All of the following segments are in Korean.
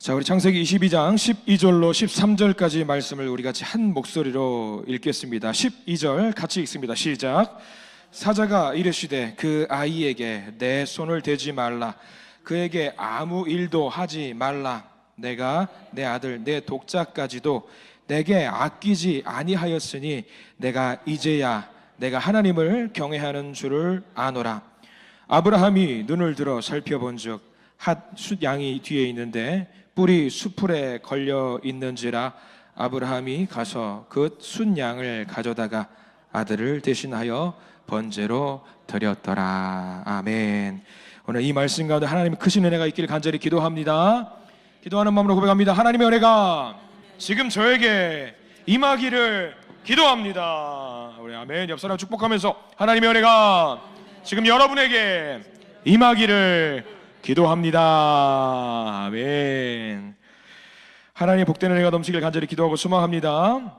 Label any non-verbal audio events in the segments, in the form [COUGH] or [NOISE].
자, 우리 창세기 22장 12절로 13절까지 말씀을 우리 같이 한 목소리로 읽겠습니다. 12절 같이 읽습니다. 시작. 사자가 이르시되 그 아이에게 내 손을 대지 말라. 그에게 아무 일도 하지 말라. 내가 내 아들 내 독자까지도 내게 아끼지 아니하였으니 내가 이제야 내가 하나님을 경외하는 줄을 아노라. 아브라함이 눈을 들어 살펴본즉 핫 숫 양이 뒤에 있는데 뿔이 수풀에 걸려 있는지라 아브라함이 가서 그 순 양을 가져다가 아들을 대신하여 번제로 드렸더라. 아멘. 오늘 이 말씀 가운데 하나님의 크신 은혜가 있기를 간절히 기도합니다. 기도하는 마음으로 고백합니다. 하나님의 은혜가 지금 저에게 임하기를 기도합니다. 우리 아멘. 옆 사람 축복하면서 하나님의 은혜가 지금 여러분에게 임하기를 기도합니다. 아멘. 하나님의 복된 은혜가 넘치길 간절히 기도하고 소망합니다.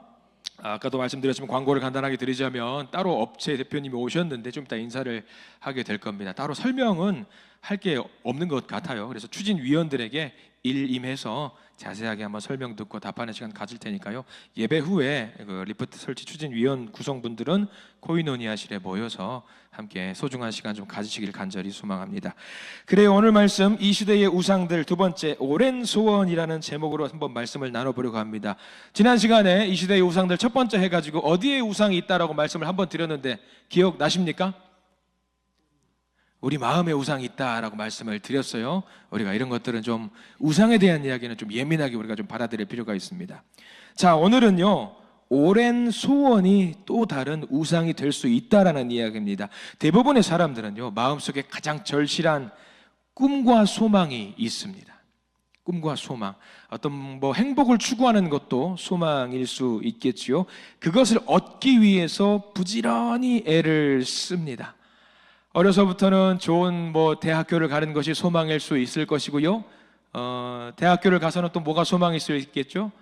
아까도 말씀드렸지만 광고를 간단하게 드리자면 따로 업체 대표님이 오셨는데 좀 이따 인사를 하게 될 겁니다. 따로 설명은 할 게 없는 것 같아요. 그래서 추진위원들에게 일임해서 자세하게 한번 설명 듣고 답하는 시간 가질 테니까요. 예배 후에 그 리프트 설치 추진 위원 구성분들은 코이노니아실에 모여서 함께 소중한 시간 좀 가지시길 간절히 소망합니다. 그래요. 오늘 말씀 이 시대의 우상들 두 번째 오랜 소원이라는 제목으로 한번 말씀을 나눠보려고 합니다. 지난 시간에 이 시대의 우상들 첫 번째 해가지고 어디에 우상이 있다라고 말씀을 한번 드렸는데 기억 나십니까? 우리 마음에 우상이 있다라고 말씀을 드렸어요. 우리가 이런 것들은 좀 우상에 대한 이야기는 좀 예민하게 우리가 좀 받아들일 필요가 있습니다. 자, 오늘은요. 오랜 소원이 또 다른 우상이 될 수 있다라는 이야기입니다. 대부분의 사람들은요. 마음속에 가장 절실한 꿈과 소망이 있습니다. 꿈과 소망. 어떤 뭐 행복을 추구하는 것도 소망일 수 있겠지요. 그것을 얻기 위해서 부지런히 애를 씁니다. 어려서부터는 좋은 뭐 대학교를 가는 것이 소망일 수 있을 것이고요. 어, 대학교를 가서는 또 뭐가 소망일 수 있겠죠?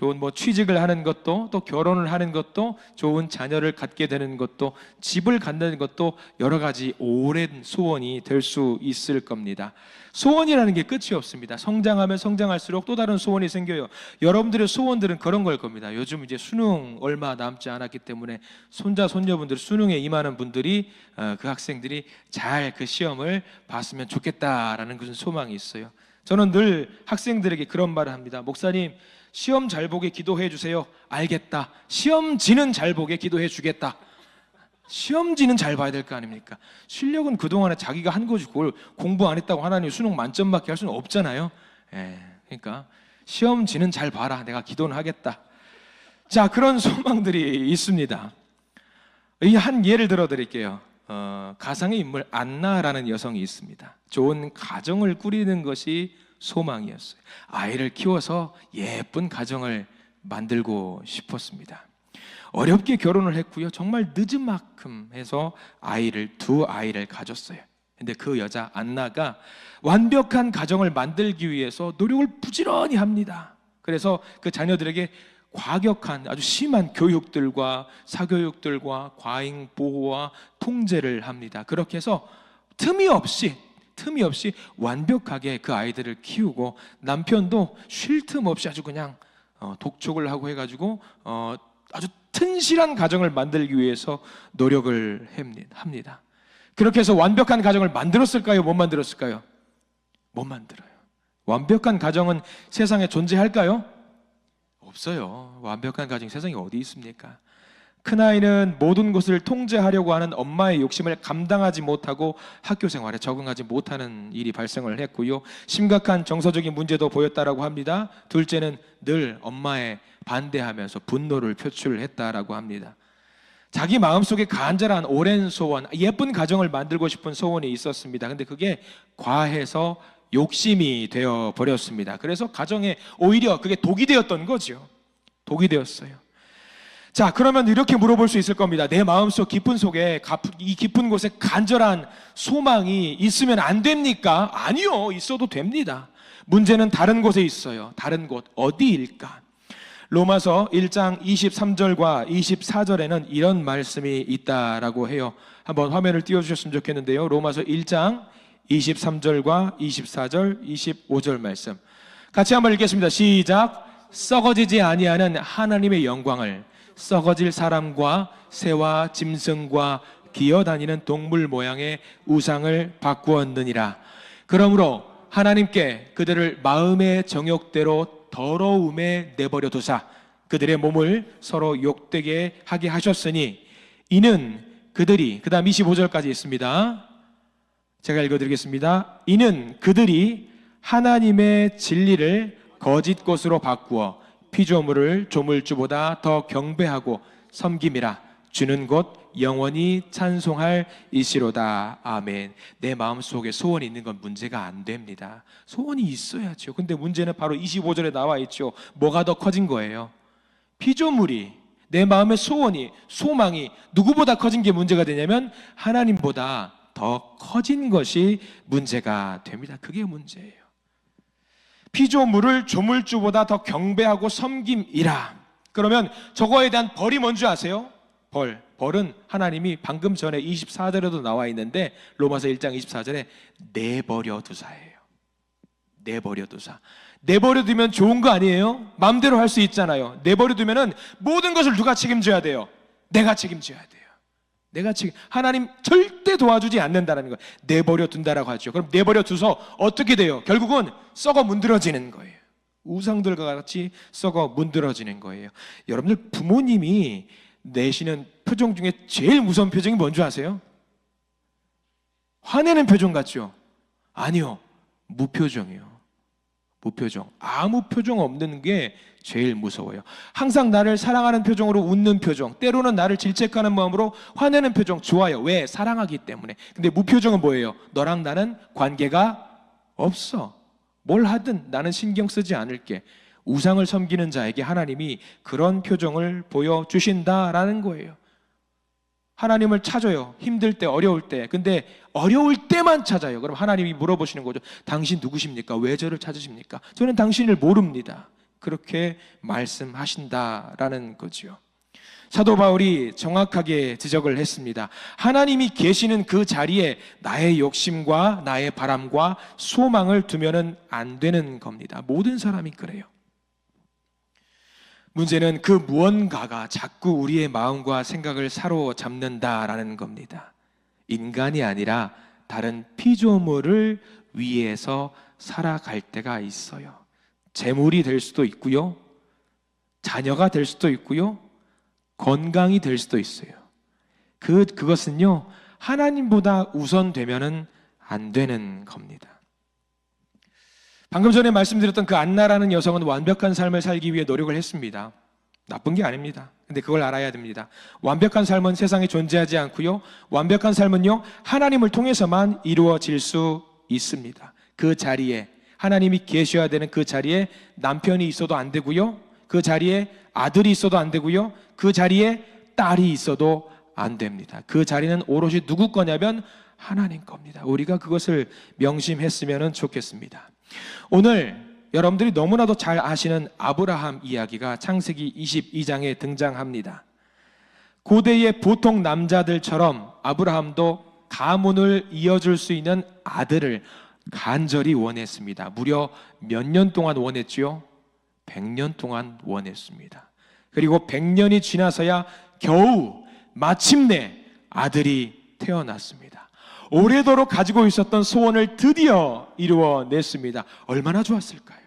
좋은 뭐 취직을 하는 것도 또 결혼을 하는 것도 좋은 자녀를 갖게 되는 것도 집을 갖는 것도 여러 가지 오랜 소원이 될 수 있을 겁니다. 소원이라는 게 끝이 없습니다. 성장하면 성장할수록 또 다른 소원이 생겨요. 여러분들의 소원들은 그런 걸 겁니다. 요즘 이제 수능 얼마 남지 않았기 때문에 손자 손녀분들 수능에 임하는 분들이 어, 그 학생들이 잘 그 시험을 봤으면 좋겠다라는 그런 소망이 있어요. 저는 늘 학생들에게 그런 말을 합니다. 목사님 시험 잘 보게 기도해 주세요. 알겠다. 시험지는 잘 보게 기도해 주겠다. 시험지는 잘 봐야 될 거 아닙니까? 실력은 그동안에 자기가 한 거지 그걸 공부 안 했다고 하나님 수능 만점 받게 할 수는 없잖아요. 예, 그러니까 시험지는 잘 봐라. 내가 기도는 하겠다. 자, 그런 [LAUGHS] 소망들이 있습니다. 이 한 예를 들어 드릴게요. 어, 가상의 인물 안나라는 여성이 있습니다. 좋은 가정을 꾸리는 것이 소망이었어요. 아이를 키워서 예쁜 가정을 만들고 싶었습니다. 어렵게 결혼을 했고요. 정말 늦은 만큼 해서 아이를 두 아이를 가졌어요. 근데 그 여자 안나가 완벽한 가정을 만들기 위해서 노력을 부지런히 합니다. 그래서 그 자녀들에게 과격한 아주 심한 교육들과 사교육들과 과잉 보호와 통제를 합니다. 그렇게 해서 틈이 없이 틈이 없이 완벽하게 그 아이들을 키우고 남편도 쉴 틈 없이 아주 그냥 어, 독촉을 하고 해가지고 어, 아주 튼실한 가정을 만들기 위해서 노력을 합니다. 그렇게 해서 완벽한 가정을 만들었을까요? 못 만들었을까요? 못 만들어요. 완벽한 가정은 세상에 존재할까요? 없어요. 완벽한 가정 세상에 어디 있습니까? 큰아이는 모든 것을 통제하려고 하는 엄마의 욕심을 감당하지 못하고 학교 생활에 적응하지 못하는 일이 발생을 했고요. 심각한 정서적인 문제도 보였다라고 합니다. 둘째는 늘 엄마의 반대하면서 분노를 표출했다라고 합니다. 자기 마음속에 간절한 오랜 소원, 예쁜 가정을 만들고 싶은 소원이 있었습니다. 근데 그게 과해서 욕심이 되어 버렸습니다. 그래서 가정에 오히려 그게 독이 되었던 거죠. 독이 되었어요. 자, 그러면 이렇게 물어볼 수 있을 겁니다. 내 마음속 깊은 속에 이 깊은 곳에 간절한 소망이 있으면 안 됩니까? 아니요, 있어도 됩니다. 문제는 다른 곳에 있어요. 다른 곳 어디일까? 로마서 1장 23절과 24절에는 이런 말씀이 있다라고 해요. 한번 화면을 띄워 주셨으면 좋겠는데요. 로마서 1장 23절과 24절, 25절 말씀. 같이 한번 읽겠습니다. 시작. 썩어지지 아니하는 하나님의 영광을 썩어질 사람과 새와 짐승과 기어다니는 동물 모양의 우상을 바꾸었느니라. 그러므로 하나님께 그들을 마음의 정욕대로 더러움에 내버려 두사 그들의 몸을 서로 욕되게 하게 하셨으니 이는 그들이 그다음 25절까지 있습니다. 제가 읽어 드리겠습니다. 이는 그들이 하나님의 진리를 거짓 것으로 바꾸어 피조물을 조물주보다 더 경배하고 섬김이라. 주는 곧 영원히 찬송할 이시로다. 아멘. 내 마음속에 소원이 있는 건 문제가 안 됩니다. 소원이 있어야죠. 근데 문제는 바로 25절에 나와 있죠. 뭐가 더 커진 거예요? 피조물이 내 마음의 소원이 소망이 누구보다 커진 게 문제가 되냐면 하나님보다 더 커진 것이 문제가 됩니다. 그게 문제예요. 피조물을 조물주보다 더 경배하고 섬김이라. 그러면 저거에 대한 벌이 뭔지 아세요? 벌. 벌은 하나님이 방금 전에 24절에도 나와 있는데 로마서 1장 24절에 내버려 두사예요. 내버려 두사. 내버려 두면 좋은 거 아니에요? 마음대로 할 수 있잖아요. 내버려 두면은 모든 것을 누가 책임져야 돼요? 내가 책임져야 돼요. 내가 책임 하나님 절대 도와주지 않는다라는 거예요. 내버려 둔다라고 하죠. 그럼 내버려 두서 어떻게 돼요? 결국은 썩어 문드러지는 거예요. 우상들과 같이 썩어 문드러지는 거예요. 여러분들 부모님이 내시는 표정 중에 제일 무서운 표정이 뭔지 아세요? 화내는 표정 같죠? 아니요. 무표정이요. 무표정. 아무 표정 없는 게 제일 무서워요. 항상 나를 사랑하는 표정으로 웃는 표정, 때로는 나를 질책하는 마음으로 화내는 표정 좋아요. 왜? 사랑하기 때문에. 근데 무표정은 뭐예요? 너랑 나는 관계가 없어. 뭘 하든 나는 신경 쓰지 않을게. 우상을 섬기는 자에게 하나님이 그런 표정을 보여주신다라는 거예요. 하나님을 찾아요. 힘들 때, 어려울 때. 근데 어려울 때만 찾아요. 그럼 하나님이 물어보시는 거죠. 당신 누구십니까? 왜 저를 찾으십니까? 저는 당신을 모릅니다. 그렇게 말씀하신다라는 거지요. 사도 바울이 정확하게 지적을 했습니다. 하나님이 계시는 그 자리에 나의 욕심과 나의 바람과 소망을 두면은 안 되는 겁니다. 모든 사람이 그래요. 문제는 그 무언가가 자꾸 우리의 마음과 생각을 사로잡는다라는 겁니다. 인간이 아니라 다른 피조물을 위해서 살아갈 때가 있어요. 재물이 될 수도 있고요. 자녀가 될 수도 있고요. 건강이 될 수도 있어요. 그 그것은요. 하나님보다 우선되면은 안 되는 겁니다. 방금 전에 말씀드렸던 그 안나라는 여성은 완벽한 삶을 살기 위해 노력을 했습니다. 나쁜 게 아닙니다. 근데 그걸 알아야 됩니다. 완벽한 삶은 세상에 존재하지 않고요. 완벽한 삶은요. 하나님을 통해서만 이루어질 수 있습니다. 그 자리에 하나님이 계셔야 되는 그 자리에 남편이 있어도 안 되고요. 그 자리에 아들이 있어도 안 되고요. 그 자리에 딸이 있어도 안 됩니다. 그 자리는 오롯이 누구 거냐면 하나님 겁니다. 우리가 그것을 명심했으면 좋겠습니다. 오늘 여러분들이 너무나도 잘 아시는 아브라함 이야기가 창세기 22장에 등장합니다. 고대의 보통 남자들처럼 아브라함도 가문을 이어줄 수 있는 아들을 간절히 원했습니다. 무려 몇 년 동안 원했지요? 100년 동안 원했습니다. 그리고 100년이 지나서야 겨우 마침내 아들이 태어났습니다. 오래도록 가지고 있었던 소원을 드디어 이루어냈습니다. 얼마나 좋았을까요?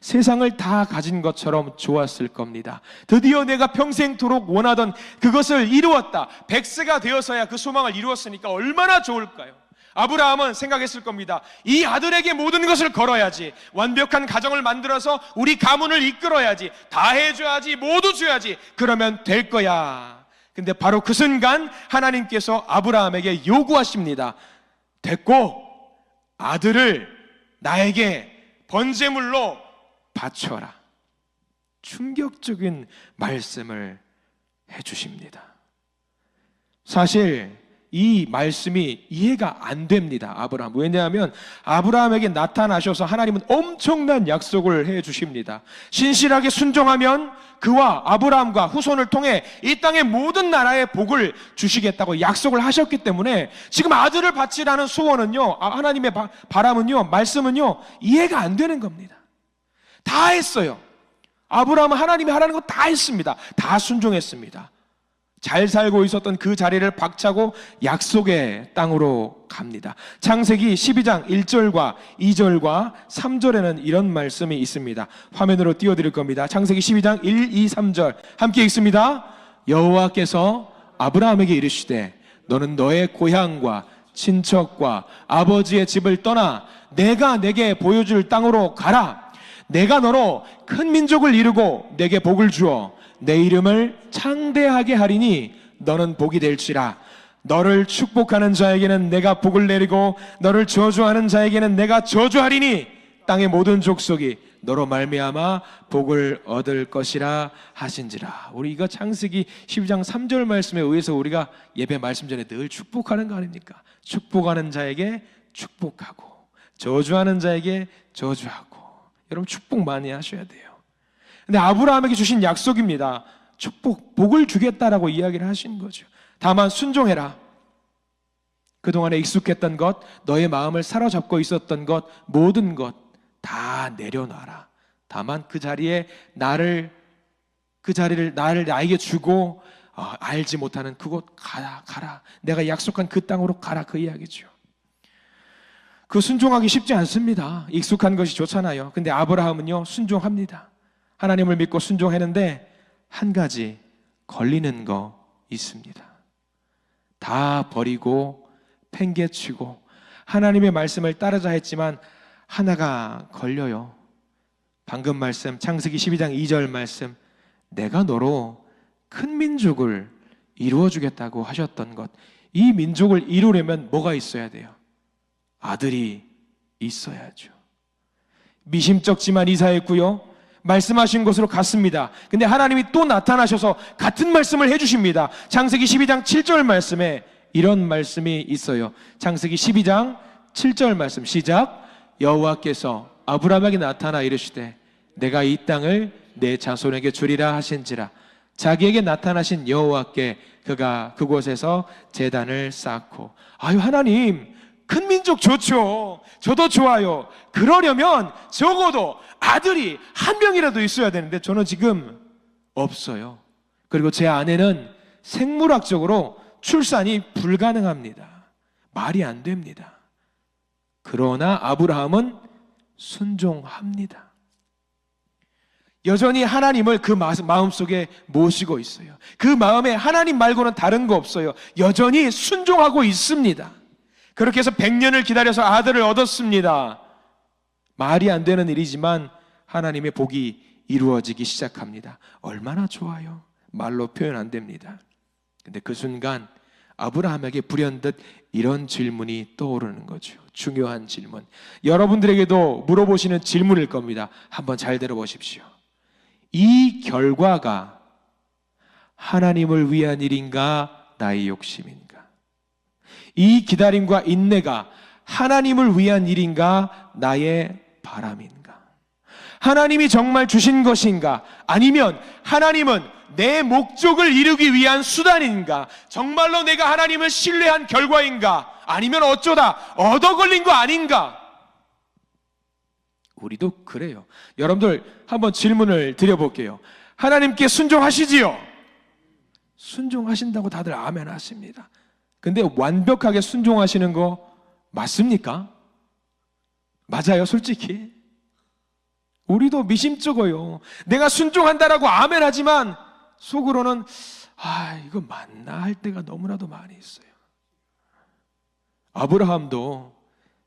세상을 다 가진 것처럼 좋았을 겁니다. 드디어 내가 평생토록 원하던 그것을 이루었다. 백세가 되어서야 그 소망을 이루었으니까 얼마나 좋을까요? 아브라함은 생각했을 겁니다. 이 아들에게 모든 것을 걸어야지. 완벽한 가정을 만들어서 우리 가문을 이끌어야지. 다 해줘야지. 모두 줘야지. 그러면 될 거야. 근데 바로 그 순간 하나님께서 아브라함에게 요구하십니다. 됐고, 아들을 나에게 번제물로 바쳐라. 충격적인 말씀을 해주십니다. 사실 이 말씀이 이해가 안 됩니다. 아브라함. 왜냐하면 아브라함에게 나타나셔서 하나님은 엄청난 약속을 해 주십니다. 신실하게 순종하면 그와 아브라함과 후손을 통해 이 땅의 모든 나라의 복을 주시겠다고 약속을 하셨기 때문에 지금 아들을 바치라는 소원은요, 아, 하나님의 바, 바람은요, 말씀은요, 이해가 안 되는 겁니다. 다 했어요. 아브라함은 하나님이 하라는 거 다 했습니다. 다 순종했습니다. 잘 살고 있었던 그 자리를 박차고 약속의 땅으로 갑니다. 창세기 12장 1절과 2절과 3절에는 이런 말씀이 있습니다. 화면으로 띄워드릴 겁니다. 창세기 12장 1, 2, 3절 함께 읽습니다. 여호와께서 아브라함에게 이르시되 너는 너의 고향과 친척과 아버지의 집을 떠나 내가 내게 보여줄 땅으로 가라. 내가 너로 큰 민족을 이루고 내게 복을 주어 내 이름을 창대하게 하리니 너는 복이 될지라. 너를 축복하는 자에게는 내가 복을 내리고 너를 저주하는 자에게는 내가 저주하리니 땅의 모든 족속이 너로 말미암아 복을 얻을 것이라 하신지라. 우리 이거 창세기 12장 3절 말씀에 의해서 우리가 예배 말씀 전에 늘 축복하는 거 아닙니까? 축복하는 자에게 축복하고 저주하는 자에게 저주하고 여러분 축복 많이 하셔야 돼요. 근데 아브라함에게 주신 약속입니다. 축복, 복을 주겠다라고 이야기를 하신 거죠. 다만 순종해라. 그동안에 익숙했던 것, 너의 마음을 사로잡고 있었던 것, 모든 것 다 내려놔라. 다만 그 자리에 나를 그 자리를 나를 나에게 주고 어, 알지 못하는 그곳 가라 가라. 내가 약속한 그 땅으로 가라 그 이야기죠. 그 순종하기 쉽지 않습니다. 익숙한 것이 좋잖아요. 근데 아브라함은요 순종합니다. 하나님을 믿고 순종했는데 한 가지 걸리는 거 있습니다. 다 버리고 팽개치고 하나님의 말씀을 따르자 했지만 하나가 걸려요. 방금 말씀 창세기 12장 2절 말씀 내가 너로 큰 민족을 이루어 주겠다고 하셨던 것. 이 민족을 이루려면 뭐가 있어야 돼요? 아들이 있어야죠. 미심쩍지만 이사했고요. 말씀하신 곳으로 갔습니다. 근데 하나님이 또 나타나셔서 같은 말씀을 해주십니다. 창세기 12장 7절 말씀에 이런 말씀이 있어요. 창세기 12장 7절 말씀 시작. 여호와께서 아브라함에게 나타나 이르시되 내가 이 땅을 내 자손에게 주리라 하신지라 자기에게 나타나신 여호와께 그가 그곳에서 제단을 쌓고 아유 하나님 큰 민족 좋죠. 저도 좋아요. 그러려면 적어도 아들이 한 명이라도 있어야 되는데 저는 지금 없어요. 그리고 제 아내는 생물학적으로 출산이 불가능합니다. 말이 안 됩니다. 그러나 아브라함은 순종합니다. 여전히 하나님을 그 마음 속에 모시고 있어요. 그 마음에 하나님 말고는 다른 거 없어요. 여전히 순종하고 있습니다. 그렇게 해서 100년을 기다려서 아들을 얻었습니다. 말이 안 되는 일이지만 하나님의 복이 이루어지기 시작합니다. 얼마나 좋아요. 말로 표현 안 됩니다. 근데 그 순간 아브라함에게 불현듯 이런 질문이 떠오르는 거죠. 중요한 질문. 여러분들에게도 물어보시는 질문일 겁니다. 한번 잘 들어보십시오. 이 결과가 하나님을 위한 일인가 나의 욕심인가? 이 기다림과 인내가 하나님을 위한 일인가 나의 바람인가? 하나님이 정말 주신 것인가? 아니면 하나님은 내 목적을 이루기 위한 수단인가? 정말로 내가 하나님을 신뢰한 결과인가? 아니면 어쩌다 얻어 걸린 거 아닌가? 우리도 그래요. 여러분들 한번 질문을 드려볼게요. 하나님께 순종하시지요? 순종하신다고 다들 아멘 하십니다. 근데 완벽하게 순종하시는 거 맞습니까? 맞아요, 솔직히. 우리도 미심쩍어요. 내가 순종한다라고 아멘 하지만 속으로는 아, 이거 맞나 할 때가 너무나도 많이 있어요. 아브라함도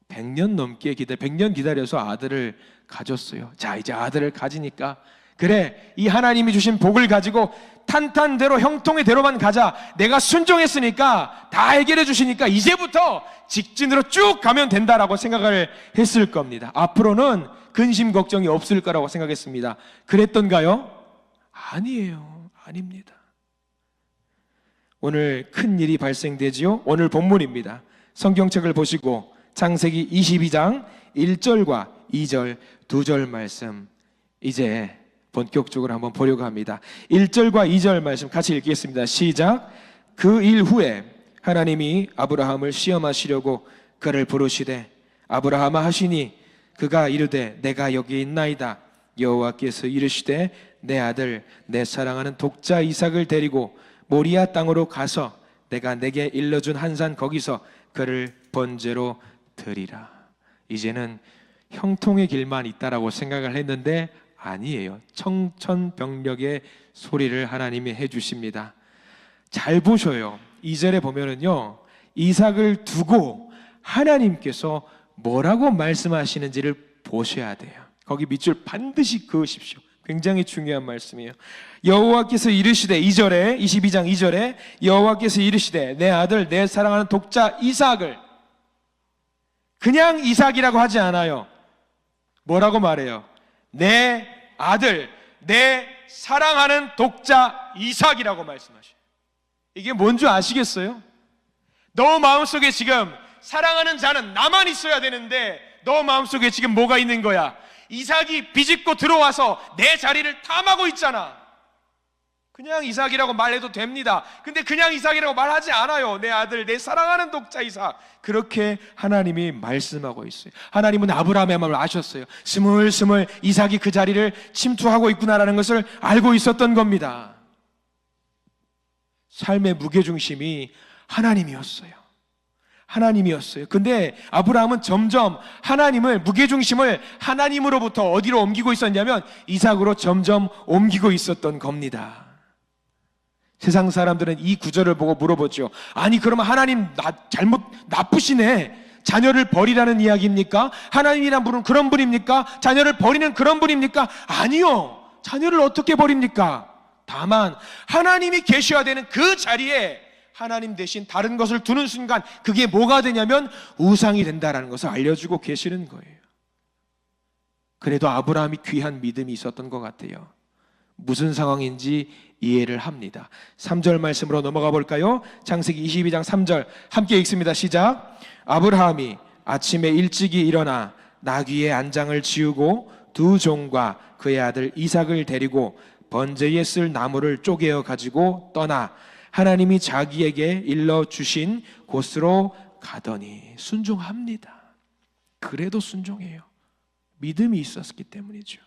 100년 넘게 기다 100년 기다려서 아들을 가졌어요. 자, 이제 아들을 가지니까 그래. 이 하나님이 주신 복을 가지고 탄탄대로 형통의 대로만 가자. 내가 순종했으니까 다 해결해 주시니까 이제부터 직진으로 쭉 가면 된다라고 생각을 했을 겁니다. 앞으로는 근심 걱정이 없을 거라고 생각했습니다. 그랬던가요? 아니에요. 아닙니다. 오늘 큰 일이 발생되지요. 오늘 본문입니다. 성경책을 보시고 창세기 22장 1절과 2절, 2절 말씀 이제 본격적으로 한번 보려고 합니다. 1절과 2절 말씀 같이 읽겠습니다. 시작. 그 일 후에 하나님이 아브라함을 시험하시려고 그를 부르시되 아브라함아 하시니 그가 이르되 내가 여기 있나이다. 여호와께서 이르시되 내 아들 내 사랑하는 독자 이삭을 데리고 모리아 땅으로 가서 내가 내게 일러준 한 산 거기서 그를 번제로 드리라. 이제는 형통의 길만 있다라고 생각을 했는데 아니에요. 청천벽력의 소리를 하나님이 해주십니다. 잘 보셔요. 이절에 보면은요, 이삭을 두고 하나님께서 뭐라고 말씀하시는지를 보셔야 돼요. 거기 밑줄 반드시 그으십시오. 굉장히 중요한 말씀이에요. 여호와께서 이르시되 2절에 22장 2절에 여호와께서 이르시되 내 아들 내 사랑하는 독자 이삭을 그냥 이삭이라고 하지 않아요. 뭐라고 말해요? 내 아들 내 사랑하는 독자 이삭이라고 말씀하셔요. 이게 뭔지 아시겠어요? 너 마음속에 지금 사랑하는 자는 나만 있어야 되는데 너 마음속에 지금 뭐가 있는 거야? 이삭이 비집고 들어와서 내 자리를 탐하고 있잖아. 그냥 이삭이라고 말해도 됩니다. 근데 그냥 이삭이라고 말하지 않아요. 내 아들, 내 사랑하는 독자 이삭. 그렇게 하나님이 말씀하고 있어요. 하나님은 아브라함의 마음을 아셨어요. 스물스물 이삭이 그 자리를 침투하고 있구나라는 것을 알고 있었던 겁니다. 삶의 무게중심이 하나님이었어요. 하나님이었어요. 근데 아브라함은 점점 하나님을 무게중심을 하나님으로부터 어디로 옮기고 있었냐면 이삭으로 점점 옮기고 있었던 겁니다. 세상 사람들은 이 구절을 보고 물어보죠. 아니 그러면 하나님 나, 잘못 나쁘시네. 자녀를 버리라는 이야기입니까? 하나님이란 분은 그런 분입니까? 자녀를 버리는 그런 분입니까? 아니요. 자녀를 어떻게 버립니까? 다만 하나님이 계셔야 되는 그 자리에 하나님 대신 다른 것을 두는 순간 그게 뭐가 되냐면 우상이 된다라는 것을 알려주고 계시는 거예요. 그래도 아브라함이 귀한 믿음이 있었던 것 같아요. 무슨 상황인지 이해를 합니다. 3절 말씀으로 넘어가 볼까요? 창세기 22장 3절 함께 읽습니다. 시작. 아브라함이 아침에 일찍이 일어나 나귀의 안장을 지우고 두 종과 그의 아들 이삭을 데리고 번제에 쓸 나무를 쪼개어 가지고 떠나 하나님이 자기에게 일러 주신 곳으로 가더니 순종합니다. 그래도 순종해요. 믿음이 있었기 때문이죠.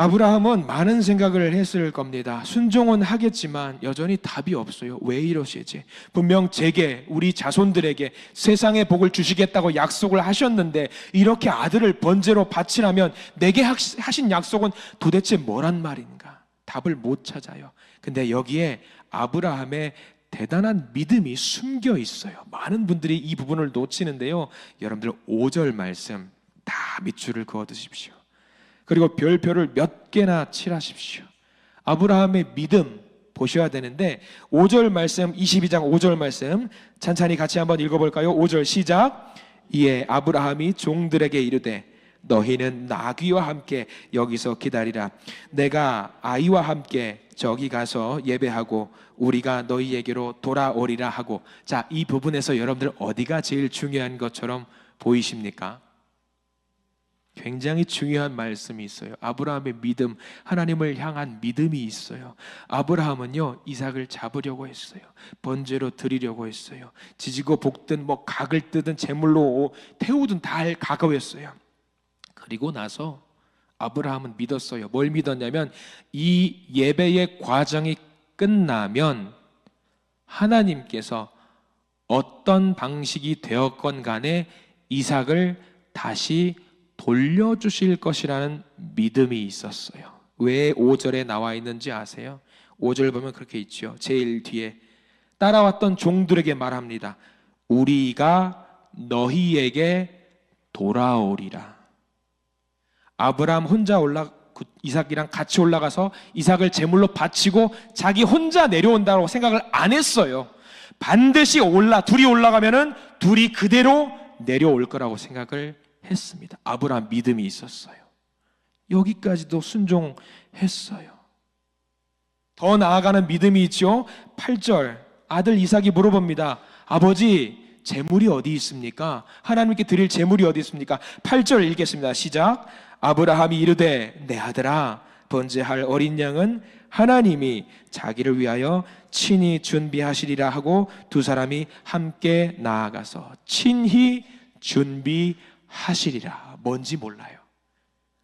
아브라함은 많은 생각을 했을 겁니다. 순종은 하겠지만 여전히 답이 없어요. 왜 이러시지? 분명 제게, 우리 자손들에게 세상의 복을 주시겠다고 약속을 하셨는데 이렇게 아들을 번제로 바치라면 내게 하신 약속은 도대체 뭐란 말인가? 답을 못 찾아요. 근데 여기에 아브라함의 대단한 믿음이 숨겨 있어요. 많은 분들이 이 부분을 놓치는데요. 여러분들 5절 말씀 다 밑줄을 그어 두십시오. 그리고 별표를 몇 개나 칠하십시오. 아브라함의 믿음 보셔야 되는데 5절 말씀 22장 5절 말씀 찬찬히 같이 한번 읽어 볼까요? 5절 시작. 이에 아브라함이 종들에게 이르되 너희는 나귀와 함께 여기서 기다리라. 내가 아이와 함께 저기 가서 예배하고 우리가 너희에게로 돌아오리라 하고 자, 이 부분에서 여러분들 어디가 제일 중요한 것처럼 보이십니까? 굉장히 중요한 말씀이 있어요. 아브라함의 믿음, 하나님을 향한 믿음이 있어요. 아브라함은요, 이삭을 잡으려고 했어요. 번제로 드리려고 했어요. 지지고 볶든 뭐 각을 뜨든 제물로 태우든 다 할 각오였어요. 그리고 나서 아브라함은 믿었어요. 뭘 믿었냐면 이 예배의 과정이 끝나면 하나님께서 어떤 방식이 되었건 간에 이삭을 다시 돌려주실 것이라는 믿음이 있었어요. 왜 5절에 나와 있는지 아세요? 5절 보면 그렇게 있죠. 제일 뒤에 따라왔던 종들에게 말합니다. 우리가 너희에게 돌아오리라. 아브라함 혼자 올라 이삭이랑 같이 올라가서 이삭을 제물로 바치고 자기 혼자 내려온다고 생각을 안 했어요. 반드시 올라 둘이 올라가면은 둘이 그대로 내려올 거라고 생각을 했습니다. 아브라함 믿음이 있었어요. 여기까지도 순종했어요. 더 나아가는 믿음이 있죠. 8절 아들 이삭이 물어봅니다. 아버지 재물이 어디 있습니까? 하나님께 드릴 재물이 어디 있습니까? 8절 읽겠습니다. 시작. 아브라함이 이르되 내 아들아 번제할 어린 양은 하나님이 자기를 위하여 친히 준비하시리라 하고 두 사람이 함께 나아가서 친히 준비하시 리라. 뭔지 몰라요.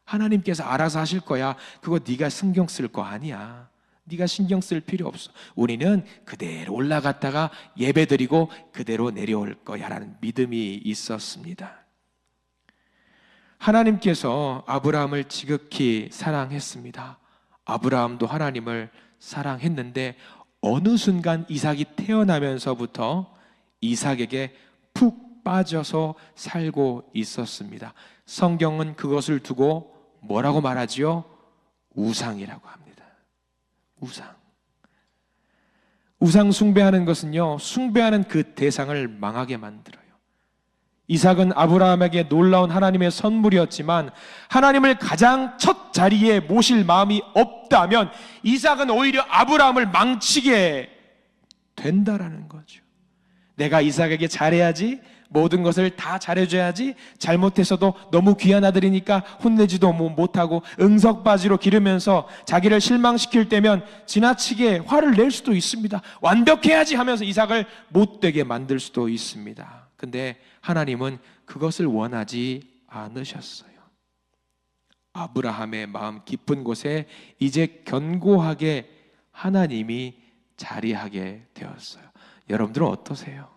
하나님께서 알아서 하실 거야. 그거 네가 신경 쓸 거 아니야. 네가 신경 쓸 필요 없어. 우리는 그대로 올라갔다가 예배드리고 그대로 내려올 거야라는 믿음이 있었습니다. 하나님께서 아브라함을 지극히 사랑했습니다. 아브라함도 하나님을 사랑했는데 어느 순간 이삭이 태어나면서부터 이삭에게 푹 빠져서 살고 있었습니다. 성경은 그것을 두고 뭐라고 말하지요? 우상이라고 합니다. 우상. 우상 숭배하는 것은요, 숭배하는 그 대상을 망하게 만들어요. 이삭은 아브라함에게 놀라운 하나님의 선물이었지만 하나님을 가장 첫 자리에 모실 마음이 없다면 이삭은 오히려 아브라함을 망치게 된다라는 거죠. 내가 이삭에게 잘해야지 모든 것을 다 잘해줘야지 잘못해서도 너무 귀한 아들이니까 혼내지도 뭐 못하고 응석바지로 기르면서 자기를 실망시킬 때면 지나치게 화를 낼 수도 있습니다. 완벽해야지 하면서 이삭을 못되게 만들 수도 있습니다. 근데 하나님은 그것을 원하지 않으셨어요. 아브라함의 마음 깊은 곳에 이제 견고하게 하나님이 자리하게 되었어요. 여러분들은 어떠세요?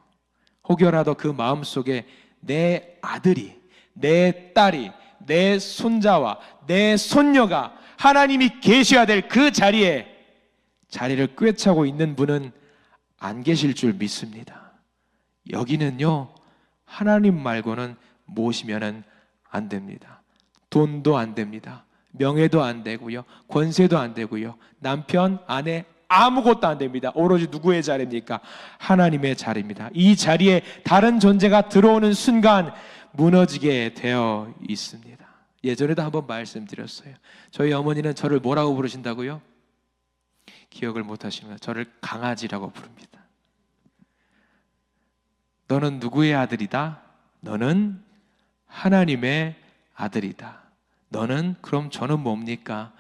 혹여라도 그 마음 속에 내 아들이, 내 딸이, 내 손자와 내 손녀가 하나님이 계셔야 될 그 자리에 자리를 꿰차고 있는 분은 안 계실 줄 믿습니다. 여기는요, 하나님 말고는 모시면은 안 됩니다. 돈도 안 됩니다. 명예도 안 되고요. 권세도 안 되고요. 남편, 아내, 아무것도 안 됩니다. 오로지 누구의 자리입니까? 하나님의 자리입니다. 이 자리에 다른 존재가 들어오는 순간 무너지게 되어 있습니다. 예전에도 한번 말씀드렸어요. 저희 어머니는 저를 뭐라고 부르신다고요? 기억을 못 하시면 저를 강아지라고 부릅니다. 너는 누구의 아들이다? 너는 하나님의 아들이다. 너는 그럼 저는 뭡니까?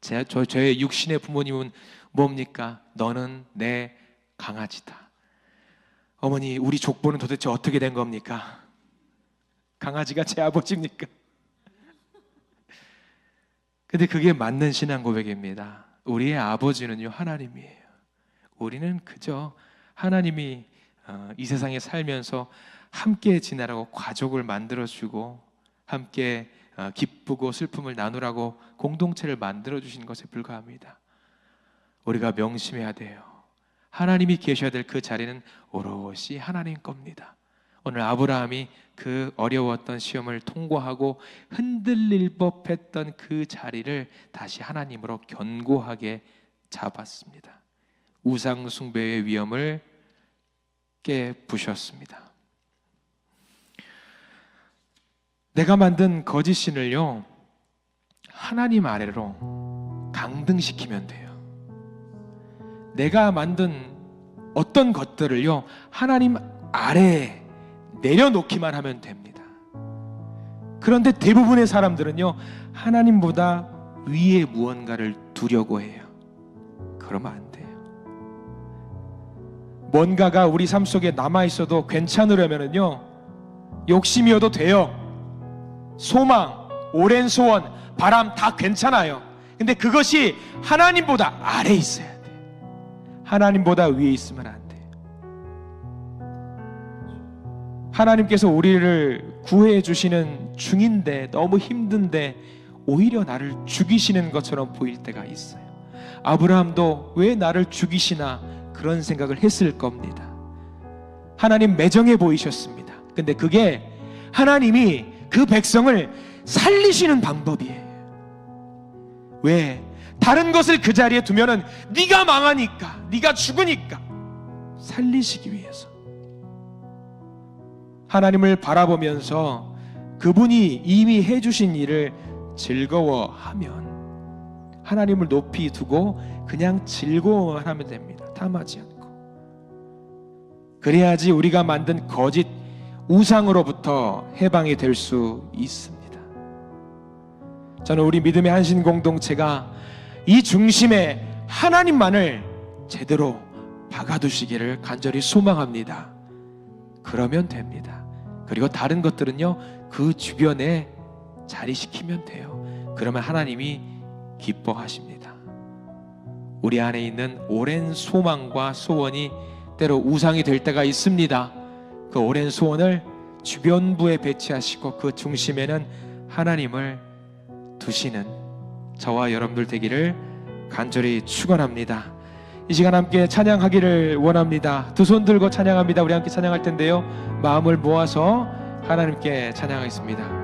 제, 저, 저의 육신의 부모님은 뭡니까? 너는 내 강아지다. 어머니, 우리 족보는 도대체 어떻게 된 겁니까? 강아지가 제 아버지입니까? [LAUGHS] 근데 그게 맞는 신앙 고백입니다. 우리의 아버지는요, 하나님이에요. 우리는 그저 하나님이 어, 이 세상에 살면서 함께 지내라고 가족을 만들어주고 함께 어, 기쁘고 슬픔을 나누라고 공동체를 만들어 주신 것에 불과합니다. 우리가 명심해야 돼요. 하나님이 계셔야 될 그 자리는 오롯이 하나님 겁니다. 오늘 아브라함이 그 어려웠던 시험을 통과하고 흔들릴 법했던 그 자리를 다시 하나님으로 견고하게 잡았습니다. 우상 숭배의 위험을 깨부셨습니다. 내가 만든 거짓 신을요 하나님 아래로 강등시키면 돼요. 내가 만든 어떤 것들을요 하나님 아래에 내려놓기만 하면 됩니다. 그런데 대부분의 사람들은요 하나님보다 위에 무언가를 두려고 해요. 그러면 안 돼요. 뭔가가 우리 삶 속에 남아 있어도 괜찮으려면은요 욕심이어도 돼요. 소망, 오랜 소원, 바람 다 괜찮아요. 근데 그것이 하나님보다 아래 있어야 돼. 하나님보다 위에 있으면 안 돼. 하나님께서 우리를 구해 주시는 중인데 너무 힘든데 오히려 나를 죽이시는 것처럼 보일 때가 있어요. 아브라함도 왜 나를 죽이시나 그런 생각을 했을 겁니다. 하나님 매정해 보이셨습니다. 근데 그게 하나님이 그 백성을 살리시는 방법이에요. 왜? 다른 것을 그 자리에 두면은 네가 망하니까, 네가 죽으니까 살리시기 위해서. 하나님을 바라보면서 그분이 이미 해주신 일을 즐거워하면 하나님을 높이 두고 그냥 즐거워만 하면 됩니다. 탐하지 않고. 그래야지 우리가 만든 거짓 우상으로부터 해방이 될 수 있습니다. 저는 우리 믿음의 한신 공동체가 이 중심에 하나님만을 제대로 박아두시기를 간절히 소망합니다. 그러면 됩니다. 그리고 다른 것들은요, 그 주변에 자리시키면 돼요. 그러면 하나님이 기뻐하십니다. 우리 안에 있는 오랜 소망과 소원이 때로 우상이 될 때가 있습니다. 그 오랜 소원을 주변부에 배치하시고 그 중심에는 하나님을 두시는 저와 여러분들 되기를 간절히 축원합니다. 이 시간 함께 찬양하기를 원합니다. 두 손 들고 찬양합니다. 우리 함께 찬양할 텐데요. 마음을 모아서 하나님께 찬양하겠습니다.